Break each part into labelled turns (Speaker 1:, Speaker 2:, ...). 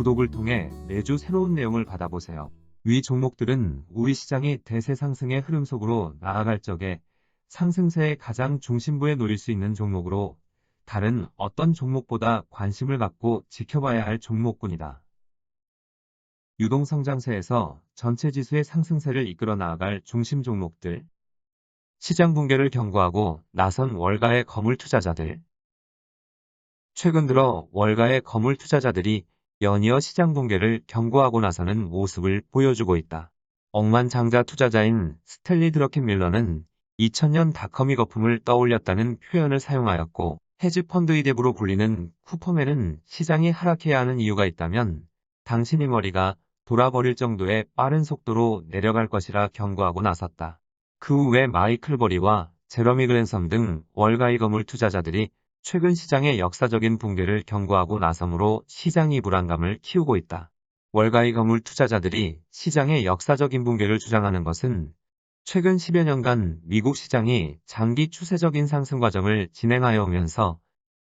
Speaker 1: 구독을 통해 매주 새로운 내용을 받아보세요. 위 종목들은 우리 시장이 대세 상승의 흐름 속으로 나아갈 적에 상승세의 가장 중심부에 놓일 수 있는 종목으로 다른 어떤 종목보다 관심을 갖고 지켜봐야 할 종목군이다. 유동성장세에서 전체 지수의 상승세를 이끌어 나아갈 중심 종목들, 시장 붕괴를 경고하고 나선 월가의 거물 투자자들, 최근 들어 월가의 거물 투자자들이 연이어 시장 붕괴를 경고하고 나서는 모습을 보여주고 있다. 억만장자 투자자인 스텔리 드러켄 밀러는 2000년 닷컴이 거품을 떠올렸다는 표현을 사용하였고 헤지펀드의 대부로 불리는 쿠퍼맨은 시장이 하락해야 하는 이유가 있다면 당신의 머리가 돌아버릴 정도의 빠른 속도로 내려갈 것이라 경고하고 나섰다. 그 후에 마이클 버리와 제러미 그랜섬 등 월가의 거물 투자자들이 최근 시장의 역사적인 붕괴를 경고하고 나섬으로 시장이 불안감을 키우고 있다. 월가의 거물 투자자들이 시장의 역사적인 붕괴를 주장하는 것은 최근 10여 년간 미국 시장이 장기 추세적인 상승 과정을 진행하여 오면서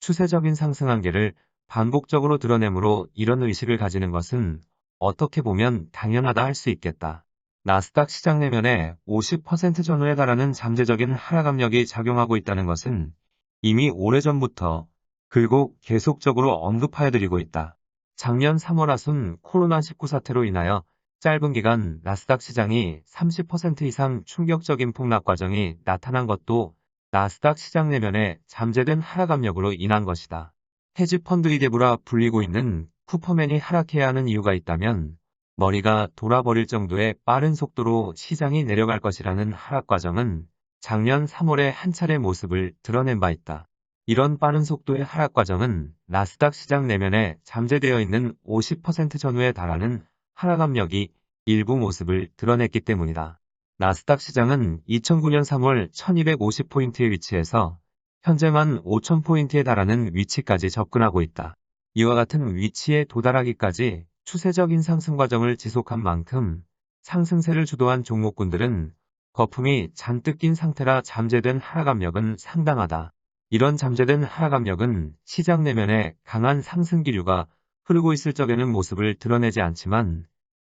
Speaker 1: 추세적인 상승 한계를 반복적으로 드러내므로 이런 의식을 가지는 것은 어떻게 보면 당연하다 할 수 있겠다. 나스닥 시장 내면에 50% 전후에 달하는 잠재적인 하락 압력이 작용하고 있다는 것은 이미 오래전부터 그리고 계속적으로 언급하여드리고 있다. 작년 3월 하순 코로나19 사태로 인하여 짧은 기간 나스닥 시장이 30% 이상 충격적인 폭락 과정이 나타난 것도 나스닥 시장 내면에 잠재된 하락 압력으로 인한 것이다. 헤지펀드의 대부라 불리고 있는 쿠퍼맨이 하락해야 하는 이유가 있다면 머리가 돌아버릴 정도의 빠른 속도로 시장이 내려갈 것이라는 하락 과정은 작년 3월에 한 차례 모습을 드러낸 바 있다. 이런 빠른 속도의 하락 과정은 나스닥 시장 내면에 잠재되어 있는 50% 전후에 달하는 하락 압력이 일부 모습을 드러냈기 때문이다. 나스닥 시장은 2009년 3월 1250포인트의 위치에서 현재만 5000포인트에 달하는 위치까지 접근하고 있다. 이와 같은 위치에 도달하기까지 추세적인 상승 과정을 지속한 만큼 상승세를 주도한 종목군들은 거품이 잔뜩 낀 상태라 잠재된 하락 압력은 상당하다. 이런 잠재된 하락 압력은 시장 내면에 강한 상승 기류가 흐르고 있을 적에는 모습을 드러내지 않지만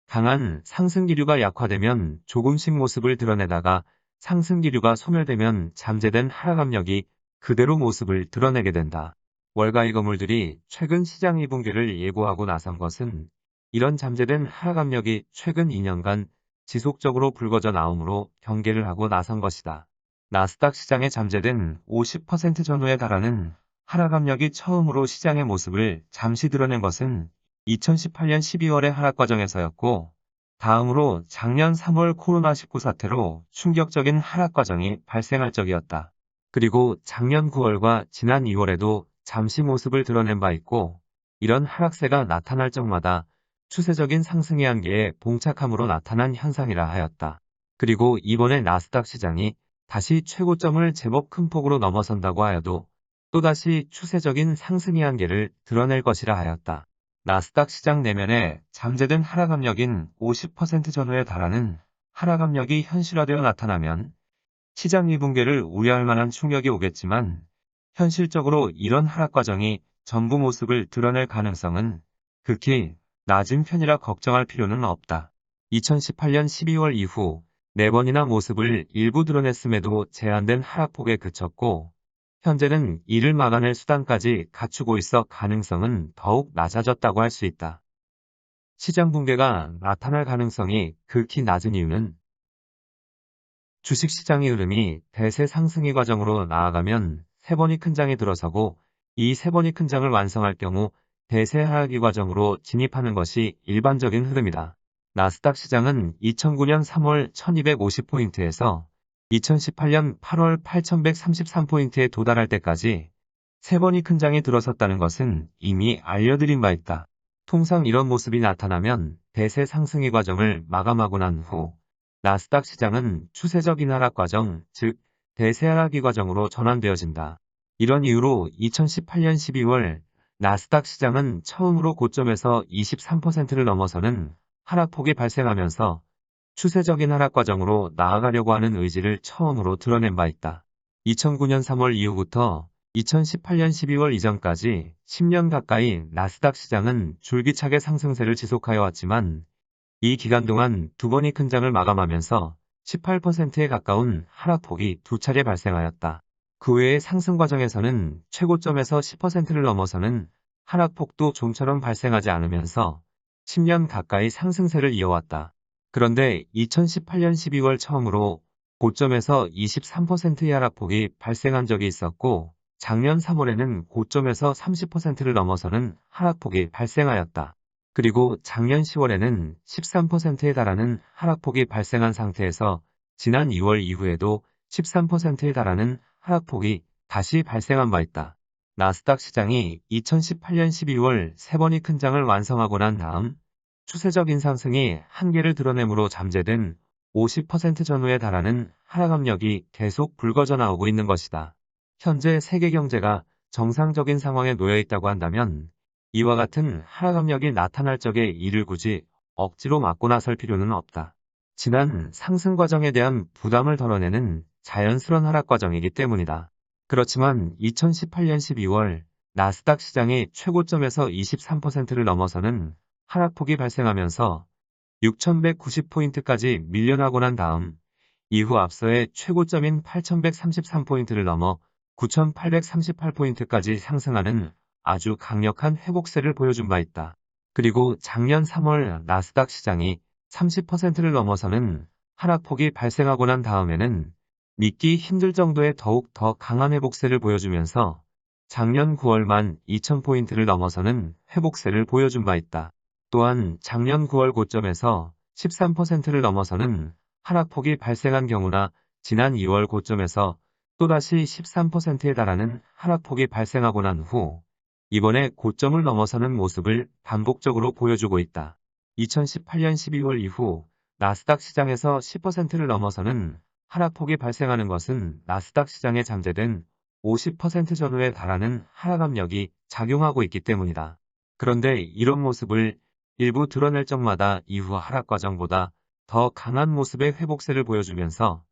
Speaker 1: 강한 상승 기류가 약화되면 조금씩 모습을 드러내다가 상승 기류가 소멸되면 잠재된 하락 압력이 그대로 모습을 드러내게 된다. 월가의 거물들이 최근 시장 2분기를 예고하고 나선 것은 이런 잠재된 하락 압력이 최근 2년간 지속적으로 불거져 나오므로 경계를 하고 나선 것이다. 나스닥 시장에 잠재된 50% 전후에 달하는 하락 압력이 처음으로 시장의 모습을 잠시 드러낸 것은 2018년 12월의 하락 과정에서였고 다음으로 작년 3월 코로나19 사태로 충격적인 하락 과정이 발생할 적이었다. 그리고 작년 9월과 지난 2월에도 잠시 모습을 드러낸 바 있고 이런 하락세가 나타날 적마다 추세적인 상승의 한계에 봉착함으로 나타난 현상이라 하였다. 그리고 이번에 나스닥 시장이 다시 최고점을 제법 큰 폭으로 넘어선다고 하여도 또다시 추세적인 상승의 한계를 드러낼 것이라 하였다. 나스닥 시장 내면에 잠재된 하락 압력인 50% 전후에 달하는 하락 압력이 현실화되어 나타나면 시장 2분계를 우려할 만한 충격이 오겠지만 현실적으로 이런 하락 과정이 전부 모습을 드러낼 가능성은 극히 낮은 편이라 걱정할 필요는 없다. 2018년 12월 이후 4번이나 모습을 일부 드러냈음에도 제한된 하락폭에 그쳤고 현재는 이를 막아낼 수단까지 갖추고 있어 가능성은 더욱 낮아졌다고 할 수 있다. 시장 붕괴가 나타날 가능성이 극히 낮은 이유는 주식시장의 흐름이 대세 상승의 과정으로 나아가면 세 번이 큰 장에 들어서고 이 세 번이 큰 장을 완성할 경우 대세 하락의 과정으로 진입하는 것이 일반적인 흐름이다. 나스닥 시장은 2009년 3월 1250포인트에서 2018년 8월 8133포인트에 도달할 때까지 세 번이 큰 장에 들어섰다는 것은 이미 알려드린 바 있다. 통상 이런 모습이 나타나면 대세 상승의 과정을 마감하고 난 후 나스닥 시장은 추세적인 하락 과정, 즉 대세 하락의 과정으로 전환되어진다. 이런 이유로 2018년 12월 나스닥 시장은 처음으로 고점에서 23%를 넘어서는 하락폭이 발생하면서 추세적인 하락 과정으로 나아가려고 하는 의지를 처음으로 드러낸 바 있다. 2009년 3월 이후부터 2018년 12월 이전까지 10년 가까이 나스닥 시장은 줄기차게 상승세를 지속하여 왔지만 이 기간 동안 두 번의 큰 장을 마감하면서 18%에 가까운 하락폭이 두 차례 발생하였다. 그 외의 상승 과정에서는 최고점에서 10%를 넘어서는 하락폭도 좀처럼 발생하지 않으면서 10년 가까이 상승세를 이어왔다. 그런데 2018년 12월 처음으로 고점에서 23%의 하락폭이 발생한 적이 있었고 작년 3월에는 고점에서 30%를 넘어서는 하락폭이 발생하였다. 그리고 작년 10월에는 13%에 달하는 하락폭이 발생한 상태에서 지난 2월 이후에도 13%에 달하는 하락폭이 다시 발생한 바 있다. 나스닥 시장이 2018년 12월 세 번의 큰 장을 완성하고 난 다음 추세적인 상승이 한계를 드러내므로 잠재된 50% 전후에 달하는 하락 압력이 계속 불거져 나오고 있는 것이다. 현재 세계 경제가 정상적인 상황에 놓여 있다고 한다면 이와 같은 하락 압력이 나타날 적에 이를 굳이 억지로 막고 나설 필요는 없다. 지난 상승 과정에 대한 부담을 덜어내는 자연스러운 하락 과정이기 때문이다. 그렇지만 2018년 12월 나스닥 시장이 최고점에서 23%를 넘어서는 하락폭이 발생하면서 6190포인트까지 밀려나고 난 다음 이후 앞서의 최고점인 8133포인트를 넘어 9838포인트까지 상승하는 아주 강력한 회복세를 보여준 바 있다. 그리고 작년 3월 나스닥 시장이 30%를 넘어서는 하락폭이 발생하고 난 다음에는 믿기 힘들 정도의 더욱 더 강한 회복세를 보여주면서 작년 9월 만 2000포인트를 넘어서는 회복세를 보여준 바 있다. 또한 작년 9월 고점에서 13%를 넘어서는 하락폭이 발생한 경우나 지난 2월 고점에서 또다시 13%에 달하는 하락폭이 발생하고 난 후 이번에 고점을 넘어서는 모습을 반복적으로 보여주고 있다. 2018년 12월 이후 나스닥 시장에서 10%를 넘어서는 하락폭이 발생하는 것은 나스닥 시장에 잠재된 50% 전후에 달하는 하락 압력이 작용하고 있기 때문이다. 그런데 이런 모습을 일부 드러낼 적마다 이후 하락 과정보다 더 강한 모습의 회복세를 보여주면서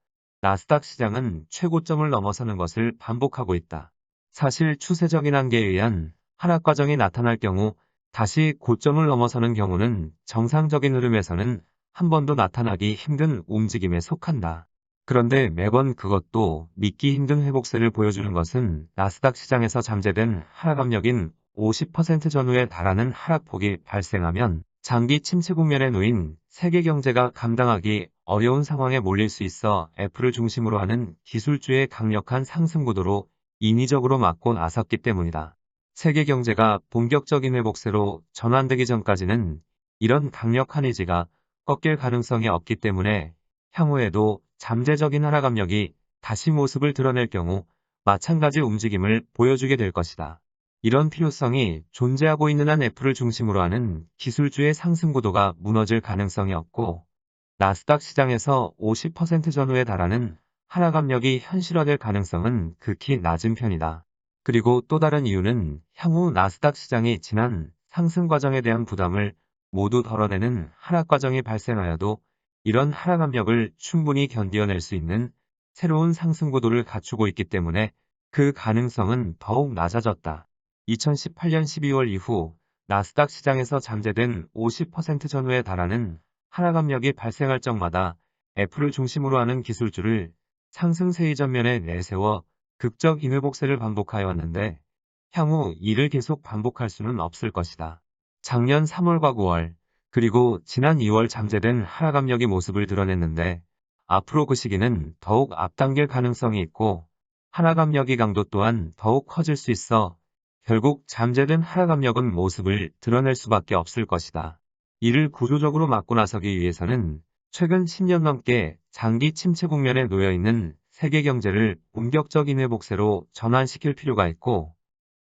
Speaker 1: 나스닥 시장은 최고점을 넘어서는 것을 반복하고 있다. 사실 추세적인 한계에 의한 하락 과정이 나타날 경우 다시 고점을 넘어서는 경우는 정상적인 흐름에서는 한 번도 나타나기 힘든 움직임에 속한다. 그런데 매번 그것도 믿기 힘든 회복세를 보여주는 것은 나스닥 시장에서 잠재된 하락 압력인 50% 전후에 달하는 하락폭이 발생하면 장기 침체 국면에 놓인 세계 경제가 감당하기 어려운 상황에 몰릴 수 있어 애플을 중심으로 하는 기술주의 강력한 상승 구도로 인위적으로 막고 나섰기 때문이다. 세계 경제가 본격적인 회복세로 전환되기 전까지는 이런 강력한 의지가 꺾일 가능성이 없기 때문에 향후에도 잠재적인 하락 압력이 다시 모습을 드러낼 경우 마찬가지 움직임을 보여주게 될 것이다. 이런 필요성이 존재하고 있는 한 애플을 중심으로 하는 기술주의 상승 구도가 무너질 가능성이 없고 나스닥 시장에서 50% 전후에 달하는 하락 압력이 현실화될 가능성은 극히 낮은 편이다. 그리고 또 다른 이유는 향후 나스닥 시장이 지난 상승 과정에 대한 부담을 모두 덜어내는 하락 과정이 발생하여도 이런 하락 압력을 충분히 견디어낼 수 있는 새로운 상승 구도를 갖추고 있기 때문에 그 가능성은 더욱 낮아졌다. 2018년 12월 이후 나스닥 시장에서 잠재된 50% 전후에 달하는 하락 압력이 발생할 적마다 애플을 중심으로 하는 기술주를 상승세 이전면에 내세워 극적 인회복세를 반복하여 왔는데 향후 이를 계속 반복할 수는 없을 것이다. 작년 3월과 9월 그리고 지난 2월 잠재된 하락 압력이 모습을 드러냈는데 앞으로 그 시기는 더욱 앞당길 가능성이 있고 하락 압력의 강도 또한 더욱 커질 수 있어 결국 잠재된 하락 압력은 모습을 드러낼 수밖에 없을 것이다. 이를 구조적으로 막고 나서기 위해서는 최근 10년 넘게 장기 침체 국면에 놓여 있는 세계 경제를 본격적인 회복세로 전환시킬 필요가 있고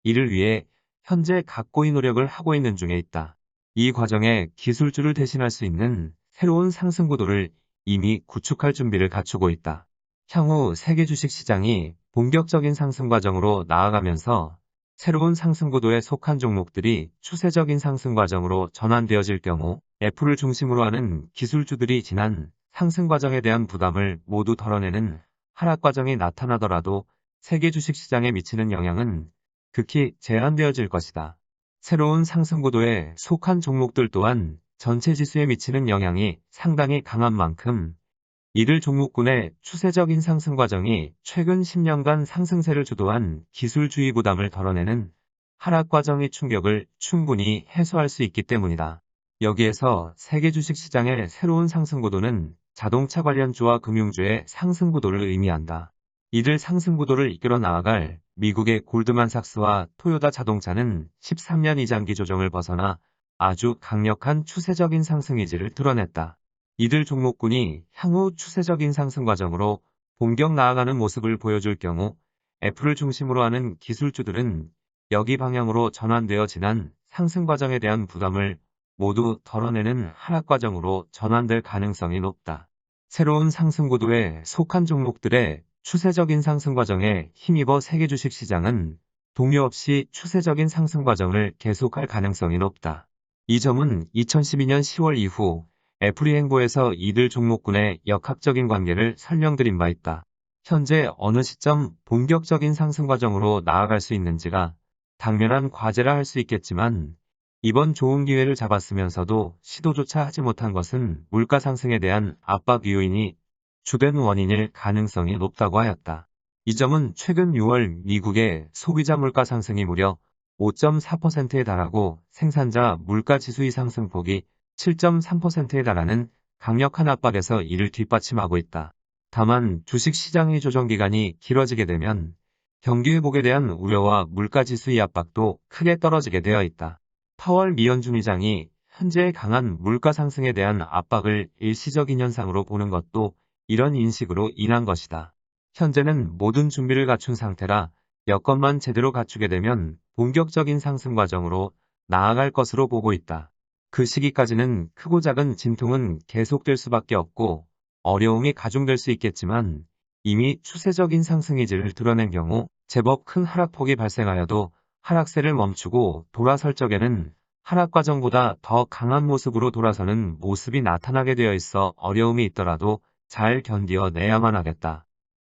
Speaker 1: 이를 위해 현재 각고의 노력을 하고 있는 중에 있다. 이 과정에 기술주를 대신할 수 있는 새로운 상승 구도를 이미 구축할 준비를 갖추고 있다. 향후 세계 주식 시장이 본격적인 상승 과정으로 나아가면서 새로운 상승 구도에 속한 종목들이 추세적인 상승 과정으로 전환되어질 경우 애플을 중심으로 하는 기술주들이 지난 상승 과정에 대한 부담을 모두 덜어내는 하락 과정이 나타나더라도 세계 주식 시장에 미치는 영향은 극히 제한되어질 것이다. 새로운 상승 구도에 속한 종목들 또한 전체 지수에 미치는 영향이 상당히 강한 만큼 이들 종목군의 추세적인 상승 과정이 최근 10년간 상승세를 주도한 기술주의 부담을 덜어내는 하락 과정의 충격을 충분히 해소할 수 있기 때문이다. 여기에서 세계 주식시장의 새로운 상승 구도는 자동차 관련주와 금융주의 상승 구도를 의미한다. 이들 상승 구도를 이끌어 나아갈 미국의 골드만삭스와 토요다 자동차는 13년 이장기 조정을 벗어나 아주 강력한 추세적인 상승 의지를 드러냈다. 이들 종목군이 향후 추세적인 상승 과정으로 본격 나아가는 모습을 보여줄 경우 애플을 중심으로 하는 기술주들은 여기 방향으로 전환되어 지난 상승 과정에 대한 부담을 모두 덜어내는 하락 과정으로 전환될 가능성이 높다. 새로운 상승 구도에 속한 종목들의 추세적인 상승 과정에 힘입어 세계 주식 시장은 동요 없이 추세적인 상승 과정을 계속할 가능성이 높다. 이 점은 2012년 10월 이후 애플이 행보에서 이들 종목군의 역학적인 관계를 설명드린 바 있다. 현재 어느 시점 본격적인 상승 과정으로 나아갈 수 있는지가 당면한 과제라 할 수 있겠지만 이번 좋은 기회를 잡았으면서도 시도조차 하지 못한 것은 물가 상승에 대한 압박 요인이 주된 원인일 가능성이 높다고 하였다. 이 점은 최근 6월 미국의 소비자 물가 상승이 무려 5.4%에 달하고 생산자 물가 지수의 상승폭이 7.3%에 달하는 강력한 압박에서 이를 뒷받침하고 있다. 다만 주식 시장의 조정 기간이 길어지게 되면 경기 회복에 대한 우려와 물가 지수의 압박도 크게 떨어지게 되어 있다. 파월 미연준 의장이 현재의 강한 물가 상승에 대한 압박을 일시적인 현상으로 보는 것도 이런 인식으로 인한 것이다. 현재는 모든 준비를 갖춘 상태라 여건만 제대로 갖추게 되면 본격적인 상승 과정으로 나아갈 것으로 보고 있다. 그 시기까지는 크고 작은 진통은 계속될 수밖에 없고 어려움이 가중될 수 있겠지만 이미 추세적인 상승 의지를 드러낸 경우 제법 큰 하락폭이 발생하여도 하락세를 멈추고 돌아설 적에는 하락 과정보다 더 강한 모습으로 돌아서는 모습이 나타나게 되어 있어 어려움이 있더라도 잘 견디어 내야만 하겠다.